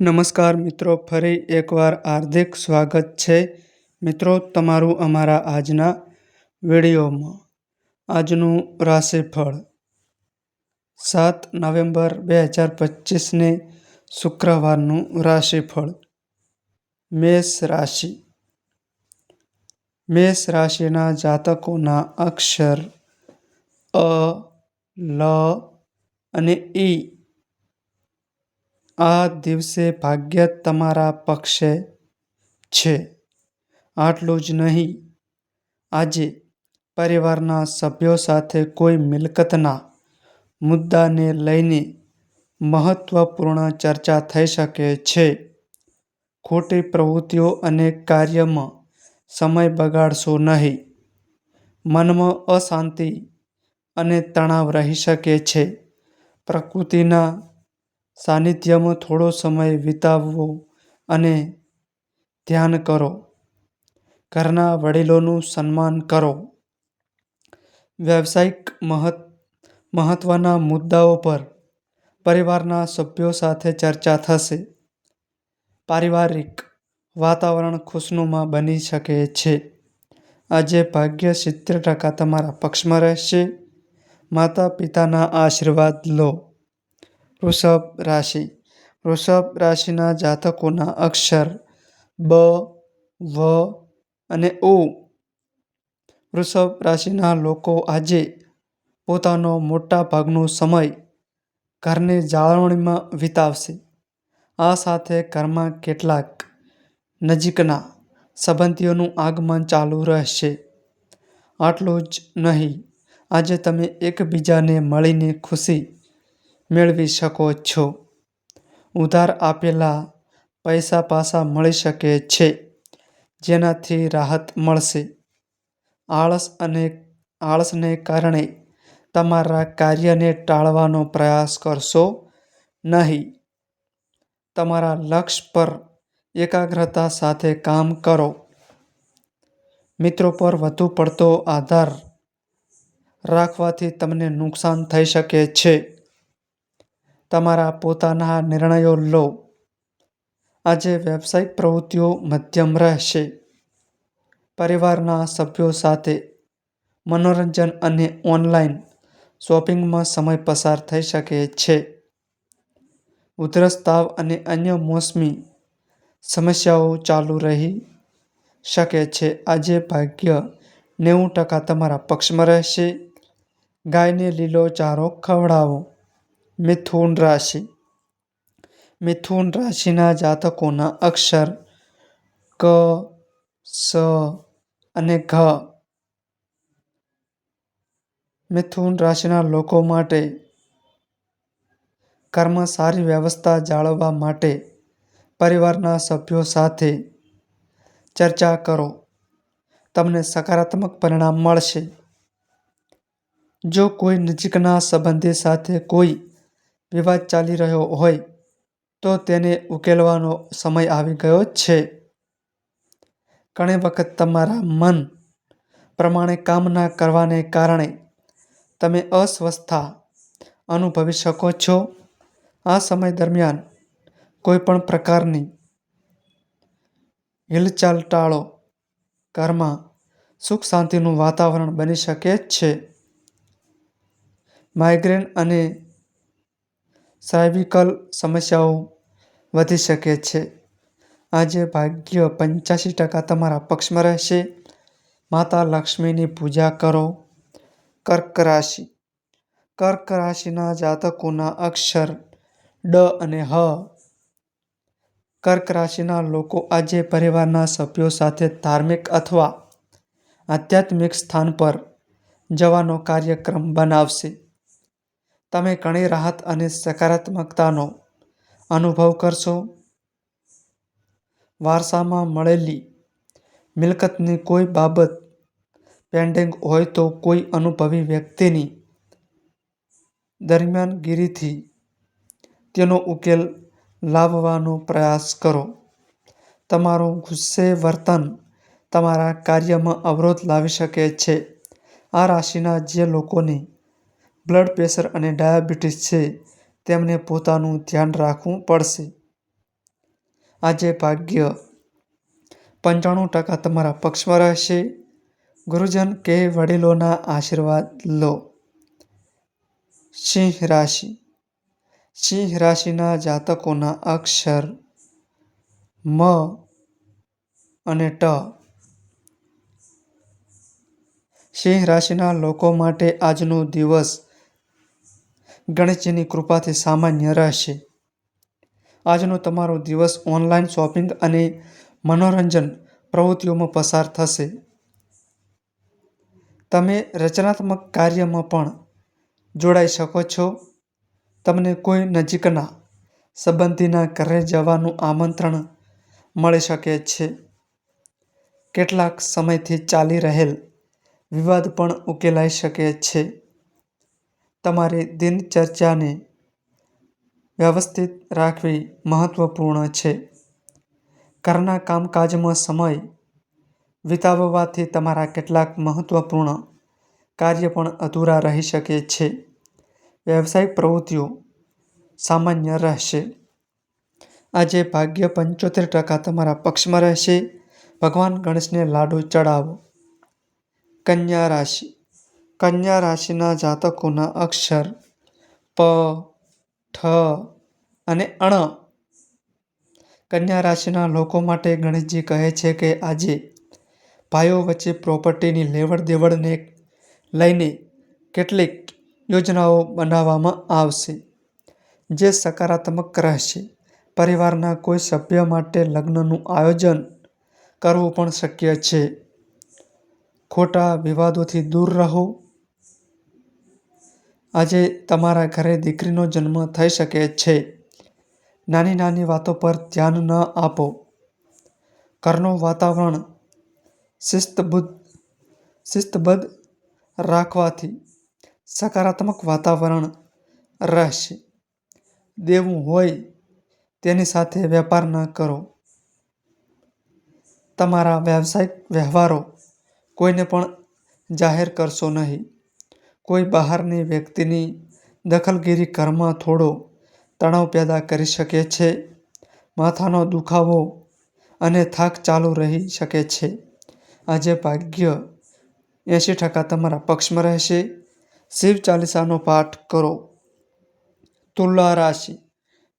નમસ્કાર મિત્રો, ફરી એકવાર હાર્દિક સ્વાગત છે. મિત્રો, તમારું અમારા આજના વિડીયોમાં. આજનું રાશિફળ. સાત નવેમ્બર બે હજાર પચીસને શુક્રવારનું રાશિફળ. મેષ રાશિ. મેષ રાશિના જાતકોના અક્ષર અ, લ અને ઈ આ દિવસે ભાગ્ય તમારા પક્ષે છે. આટલું જ નહીં. આજે પરિવારના સભ્યો સાથે કોઈ મિલકતના મુદ્દાને લઈને મહત્વપૂર્ણ ચર્ચા થઈ શકે છે. ખોટી પ્રવૃત્તિઓ અને કાર્યમાં સમય બગાડશો નહીં. મનમાં અશાંતિ અને તણાવ રહી શકે છે. પ્રકૃતિના સાનિધ્યમાં થોડો સમય વિતાવવો અને ધ્યાન કરો. ઘરના વડીલોનું સન્માન કરો. વ્યવસાયિક મહત્વના મુદ્દાઓ પર પરિવારના સભ્યો સાથે ચર્ચા થશે. પારિવારિક વાતાવરણ ખુશનુમા બની શકે છે. આજે ભાગ્ય સિત્તેર ટકા તમારા પક્ષમાં રહેશે. માતા પિતાના આશીર્વાદ લો. વૃષભ રાશિ. વૃષભ રાશિના જાતકોના અક્ષર બ, વ અને ઉ. વૃષભ રાશિના લોકો આજે પોતાનો મોટા ભાગનો સમય ઘરની જાળવણીમાં વિતાવશે. આ સાથે ઘરમાં કેટલાક નજીકના સંબંધીઓનું આગમન ચાલુ રહેશે. આટલું જ નહીં. આજે તમે એકબીજાને મળીને ખુશી મેળવી શકો છો. ઉધાર આપેલા પૈસા પાછા મળી શકે છે, જેનાથી રાહત મળશે. આળસ અને આળસને કારણે તમારા કાર્યને ટાળવાનો પ્રયાસ કરશો નહીં. તમારા લક્ષ્ય પર એકાગ્રતા સાથે કામ કરો. મિત્રો પર વધુ પડતો આધાર રાખવાથી તમને નુકસાન થઈ શકે છે. તમારા પોતાના નિર્ણયો લો. આજે વ્યવસાયિક પ્રવૃત્તિઓ મધ્યમ રહેશે. પરિવારના સભ્યો સાથે મનોરંજન અને ઓનલાઈન શોપિંગમાં સમય પસાર થઈ શકે છે. ઉધરસ તાવ અને અન્ય મોસમી સમસ્યાઓ ચાલુ રહી શકે છે. આજે ભાગ્ય નેવું ટકા તમારા પક્ષમાં રહેશે. ગાયને લીલો ચારો ખવડાવો. મિથુન રાશિ. મિથુન રાશિના જાતકોના અક્ષર ક, સ અને ઘ. મિથુન રાશિના લોકો માટે ઘરમાં સારી વ્યવસ્થા જાળવવા માટે પરિવારના સભ્યો સાથે ચર્ચા કરો. તમને સકારાત્મક પરિણામ મળશે. જો કોઈ નજીકના સંબંધી સાથે કોઈ વિવાદ ચાલી રહ્યો હોય તો તેને ઉકેલવાનો સમય આવી ગયો છે. ઘણી વખત તમારા મન પ્રમાણે કામ ના કરવાને કારણે તમે અસ્વસ્થતા અનુભવી શકો છો. આ સમય દરમિયાન કોઈ પણ પ્રકારની હિલચાલ ટાળો ઘરમાં સુખ શાંતિનું વાતાવરણ બની શકે છે. માઇગ્રેન અને સર્વાઇકલ સમસ્યાઓ વધી શકે છે. આજે ભાગ્ય પંચ્યાસી ટકા તમારા પક્ષમાં રહેશે. માતા લક્ષ્મીની પૂજા કરો. કર્ક રાશિ. કર્ક રાશિના જાતકોના અક્ષર ડ અને હ. કર્ક રાશિના લોકો આજે પરિવારના સભ્યો સાથે ધાર્મિક અથવા આધ્યાત્મિક સ્થાન પર જવાનો કાર્યક્રમ બનાવશે. તમે ઘણી રાહત અને સકારાત્મકતાનો અનુભવ કરશો. વારસામાં મળેલી મિલકતની કોઈ બાબત પેન્ડિંગ હોય તો કોઈ અનુભવી વ્યક્તિની દરમિયાનગીરીથી તેનો ઉકેલ લાવવાનો પ્રયાસ કરો. તમારું ગુસ્સે વર્તન તમારા કાર્યમાં અવરોધ લાવી શકે છે. આ રાશિના જે લોકોને બ્લડ પ્રેશર અને ડાયાબિટીસ છે, તેમને પોતાનું ધ્યાન રાખવું પડશે. આજે ભાગ્ય પંચાણું ટકા તમારા પક્ષમાં રહેશે. ગુરુજન કે વડીલોના આશીર્વાદ લો. સિંહ રાશિ. સિંહ રાશિના જાતકોના અક્ષર મ અને ટ. સિંહ રાશિના લોકો માટે આજનો દિવસ ગણેશજીની કૃપાથી સામાન્ય રહેશે. આજનો તમારો દિવસ ઓનલાઈન શોપિંગ અને મનોરંજન પ્રવૃત્તિઓમાં પસાર થશે. તમે રચનાત્મક કાર્યમાં પણ જોડાઈ શકો છો. તમને કોઈ નજીકના સંબંધીના ઘરે જવાનું આમંત્રણ મળી શકે છે. કેટલાક સમયથી ચાલી રહેલ વિવાદ પણ ઉકેલાઈ શકે છે. તમારી દિનચર્યાને વ્યવસ્થિત રાખવી મહત્વપૂર્ણ છે. ઘરના કામકાજમાં સમય વિતાવવાથી તમારા કેટલાક મહત્વપૂર્ણ કાર્ય પણ અધૂરા રહી શકે છે. વ્યવસાયિક પ્રવૃત્તિઓ સામાન્ય રહેશે. આજે ભાગ્ય પંચોતેર ટકા તમારા પક્ષમાં રહેશે. ભગવાન ગણેશને લાડુ ચડાવો. કન્યા રાશિ. કન્યા રાશિના જાતકોના અક્ષર પ, ઠ અને અણ. કન્યા રાશિના લોકો માટે ગણેશજી કહે છે કે આજે ભાઈઓ વચ્ચે પ્રોપર્ટીની લેવડ દેવડને લઈને કેટલીક યોજનાઓ બનાવવામાં આવશે, જે સકારાત્મક રહેશે. પરિવારના કોઈ સભ્ય માટે લગ્નનું આયોજન કરવું પણ શક્ય છે. ખોટા વિવાદોથી દૂર રહો. આજે તમારા ઘરે દીકરીનો જન્મ થઈ શકે છે. નાની નાની વાતો પર ધ્યાન ન આપો. ઘરનું વાતાવરણ શિસ્તબદ્ધ શિસ્તબદ્ધ રાખવાથી સકારાત્મક વાતાવરણ રહેશે. દેવું હોય તેની સાથે વેપાર ન કરો. તમારા વ્યવસાયિક વ્યવહારો કોઈને પણ જાહેર કરશો નહીં. કોઈ બહારની વ્યક્તિની દખલગીરી ઘરમાં થોડો તણાવ પેદા કરી શકે છે, માથાનો દુખાવો અને થાક ચાલુ રહી શકે છે. આજે ભાગ્ય એંશી ટકા તમારા પક્ષમાં રહેશે. શિવ ચાલીસાનો પાઠ કરો. તુલા રાશિ.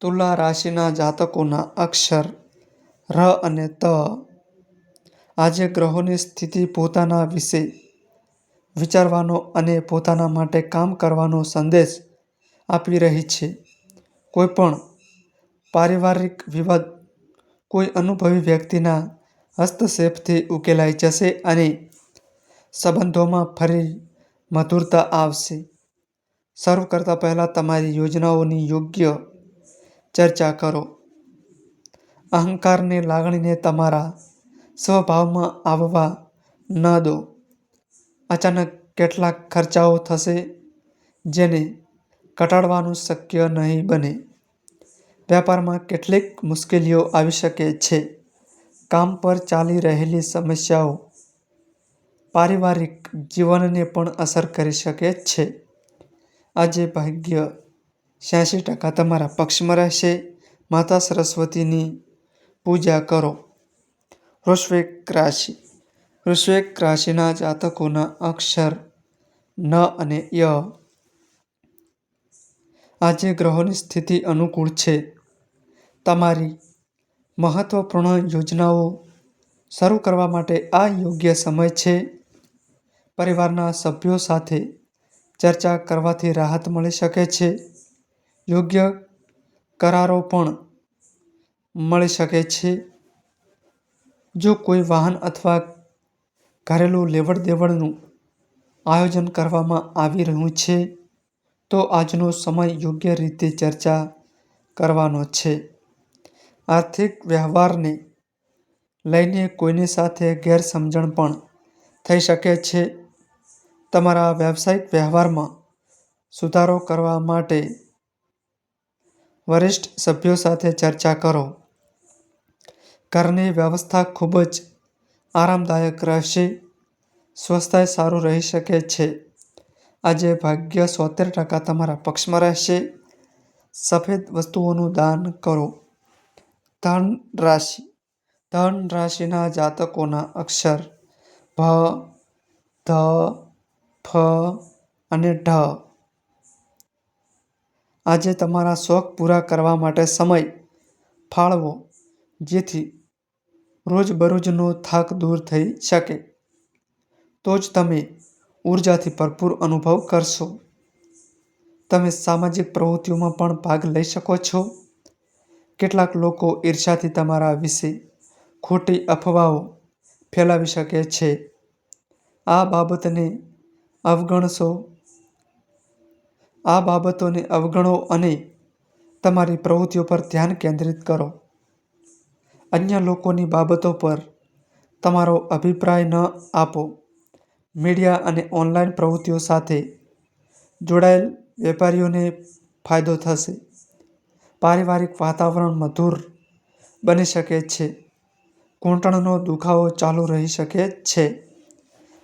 તુલા રાશિના જાતકોના અક્ષર ર અને ત. આજે ગ્રહોની સ્થિતિ પોતાના વિશે વિચારવાનો અને પોતાના માટે કામ કરવાનો સંદેશ આપી રહી છે. કોઈ પણ પારિવારિક વિવાદ, કોઈ અનુભવી વ્યક્તિના હસ્તક્ષેપથી ઉકેલાઈ જશે અને સંબંધોમાં ફરી મધુરતા આવશે. સર્વ કરતાં પહેલાં તમારી યોજનાઓની યોગ્ય ચર્ચા કરો. અહંકારની લાગણીને તમારા સ્વભાવમાં આવવા ન દો. અચાનક કેટલાક ખર્ચાઓ થશે જેને ઘટાડવાનું શક્ય નહીં બને. વેપારમાં કેટલીક મુશ્કેલીઓ આવી શકે છે. કામ પર ચાલી રહેલી સમસ્યાઓ પારિવારિક જીવનને પણ અસર કરી શકે છે. આજે ભાગ્ય છ્યાસી ટકા તમારા પક્ષમાં રહેશે. માતા સરસ્વતીની પૂજા કરો. વૃશ્ચિક રાશિ. વૃશ્ચિક રાશિના જાતકોના અક્ષર ન અને ય. આજે ગ્રહોની સ્થિતિ અનુકૂળ છે. તમારી મહત્વપૂર્ણ યોજનાઓ શરૂ કરવા માટે આ યોગ્ય સમય છે. પરિવારના સભ્યો સાથે ચર્ચા કરવાથી રાહત મળી શકે છે. યોગ્ય કરારો પણ મળી શકે છે. જો કોઈ વાહન અથવા ઘરેલું લેવડ દેવડનું આયોજન કરવામાં આવી રહ્યું છે, તો આજનો સમય યોગ્ય રીતે ચર્ચા કરવાનો છે. આર્થિક વ્યવહારને લઈને કોઈની સાથે ગેરસમજણ પણ થઈ શકે છે. તમારા વ્યવસાયિક વ્યવહારમાં સુધારો કરવા માટે વરિષ્ઠ સભ્યો સાથે ચર્ચા કરો. ઘરની વ્યવસ્થા ખૂબ જ આરામદાયક રહેશે સ્વાસ્થ્ય સારું રહી શકે છે. આજે ભાગ્ય સોતેર ટકા તમારા પક્ષમાં રહેશે. સફેદ વસ્તુઓનું દાન કરો. ધન રાશિ. ધન રાશિના જાતકોના અક્ષર ભ, ધ, ફ અને ઢ. આજે તમારા શોખ પૂરા કરવા માટે સમય ફાળવો, જેથી રોજબરોજનો થાક દૂર થઈ શકે. તો જ તમે ઉર્જાથી ભરપૂર અનુભવ કરશો. તમે સામાજિક પ્રવૃત્તિઓમાં પણ ભાગ લઈ શકો છો. કેટલાક લોકો ઈર્ષાથી તમારા વિશે ખોટી અફવાઓ ફેલાવી શકે છે. આ બાબતને અવગણશો. આ બાબતોને અવગણો અને તમારી પ્રવૃત્તિઓ પર ધ્યાન કેન્દ્રિત કરો. અન્ય લોકોની બાબતો પર તમારો અભિપ્રાય ન આપો. મીડિયા અને ઓનલાઈન પ્રવૃત્તિઓ સાથે જોડાયેલ વેપારીઓને ફાયદો થશે. પારિવારિક વાતાવરણ મધુર બની શકે છે. ઘૂંટણનો દુખાવો ચાલુ રહી શકે છે.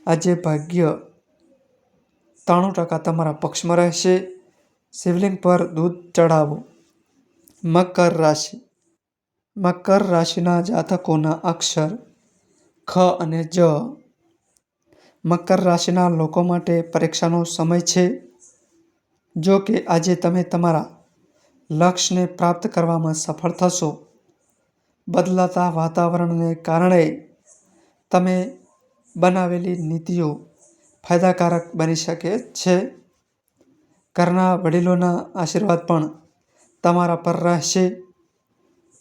આજે ભાગ્ય ત્રાણું ટકા તમારા પક્ષમાં રહેશે. શિવલિંગ પર દૂધ ચઢાવો. મકર રાશિ. મકર રાશિના જાતકોના અક્ષર ખ અને જ. મકર રાશિના લોકો માટે પરીક્ષાનો સમય છે. જો કે આજે તમે તમારા લક્ષ્યને પ્રાપ્ત કરવામાં સફળ થશો. બદલાતા વાતાવરણને કારણે તમે બનાવેલી નીતિઓ ફાયદાકારક બની શકે છે. ઘરના વડીલોના આશીર્વાદ પણ તમારા પર રહેશે.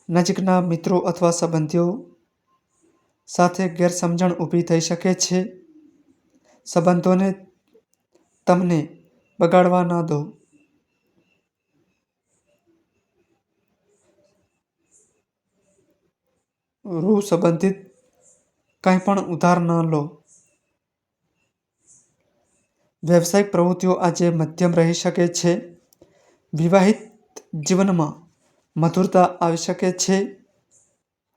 નજીકના મિત્રો અથવા સંબંધીઓ સાથે ગેરસમજણ ઊભી થઈ શકે છે. સંબંધોને તમને બગાડવા ન દો. રૂ સંબંધિત કંઈ પણ ઉધાર ન લો. વ્યવસાયિક પ્રવૃત્તિઓ આજે મધ્યમ રહી શકે છે. વિવાહિત જીવનમાં મધુરતા આવી શકે છે.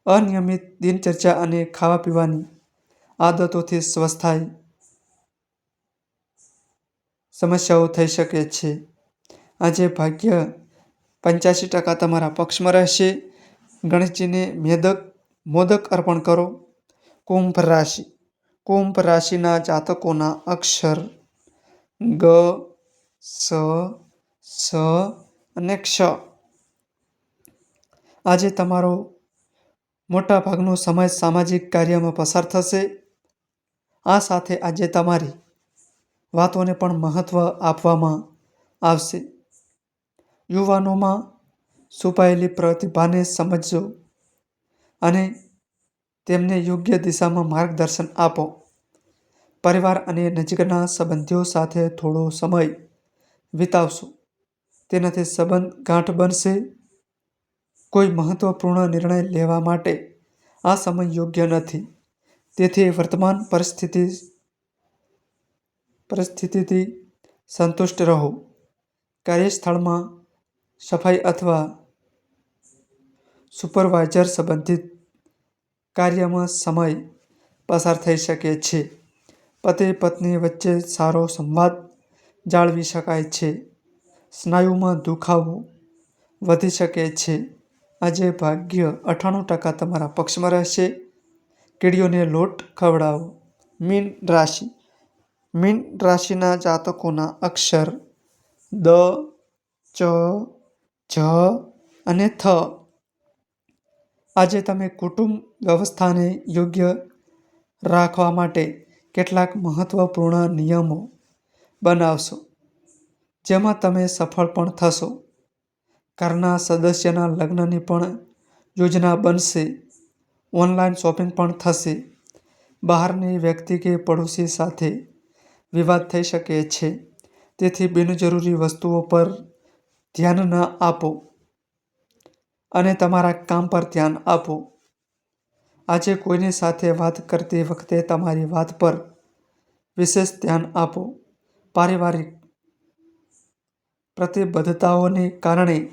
અનિયમિત દિનચર્યા અને ખાવા પીવાની આદતોથી સ્વસ્થાય સમસ્યાઓ થઈ શકે છે. આજે ભાગ્ય પંચ્યાસી ટકા તમારા પક્ષમાં રહેશે. ગણેશજીને મેદક, મોદક અર્પણ કરો. કુંભ રાશિ. કુંભ રાશિના જાતકોના અક્ષર ગ, સ સ અને ક્ષ. આજે તમારો મોટા ભાગનો સમય સામાજિક કાર્યમાં પસાર થશે. આ સાથે આજે તમારી વાતોને પણ મહત્ત્વ આપવામાં આવશે. યુવાનોમાં છુપાયેલી પ્રતિભાને સમજો અને તેમને યોગ્ય દિશામાં માર્ગદર્શન આપો. પરિવાર અને નજીકના સંબંધીઓ સાથે થોડો સમય વિતાવશો. તેનાથી સંબંધ ગાંઠ બનશે. કોઈ મહત્વપૂર્ણ નિર્ણય લેવા માટે આ સમય યોગ્ય નથી. તેથી વર્તમાન પરિસ્થિતિ, પરિસ્થિતિથી સંતુષ્ટ રહો. કાર્યસ્થળમાં સફાઈ અથવા સુપરવાઇઝર સંબંધિત કાર્યમાં સમય પસાર થઈ શકે છે. પતિ પત્ની વચ્ચે સારો સંવાદ જાળવી શકાય છે. સ્નાયુમાં દુખાવો વધી શકે છે. આજે ભાગ્ય અઠ્ઠાણું ટકા તમારા પક્ષમાં રહેશે. કીડીઓને લોટ ખવડાવો. મીન રાશિ. મીન રાશિના જાતકોના અક્ષર દ, ચ, જ અને થ. આજે તમે કુટુંબ વ્યવસ્થાને યોગ્ય રાખવા માટે કેટલાક મહત્વપૂર્ણ નિયમો બનાવશો, જેમાં તમે સફળ પણ થશો. ઘરના સદસ્યના લગ્નની પણ યોજના બનશે. ઓનલાઈન શોપિંગ પણ થશે. બહારની વ્યક્તિ કે પડોશી સાથે વિવાદ થઈ શકે છે. તેથી બિનજરૂરી વસ્તુઓ પર ધ્યાન ન આપો અને તમારા કામ પર ધ્યાન આપો. આજે કોઈની સાથે વાત કરતી વખતે તમારી વાત પર વિશેષ ધ્યાન આપો. પારિવારિક પ્રતિબદ્ધતાઓને કારણે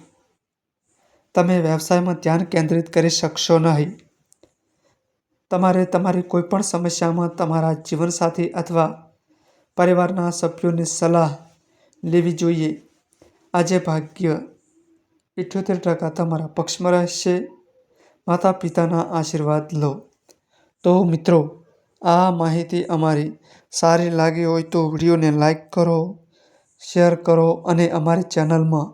તમે વ્યવસાયમાં ધ્યાન કેન્દ્રિત કરી શકશો નહીં. તમારે તમારી કોઈપણ સમસ્યામાં તમારા જીવનસાથી અથવા પરિવારના સભ્યોની સલાહ લેવી જોઈએ. આજે ભાગ્ય ઇઠ્યોતેર ટકા તમારા પક્ષમાં રહેશે. માતા પિતાના આશીર્વાદ લો. તો મિત્રો, આ માહિતી અમારી સારી લાગી હોય તો વિડીયોને લાઈક કરો, શેર કરો અને અમારી ચેનલમાં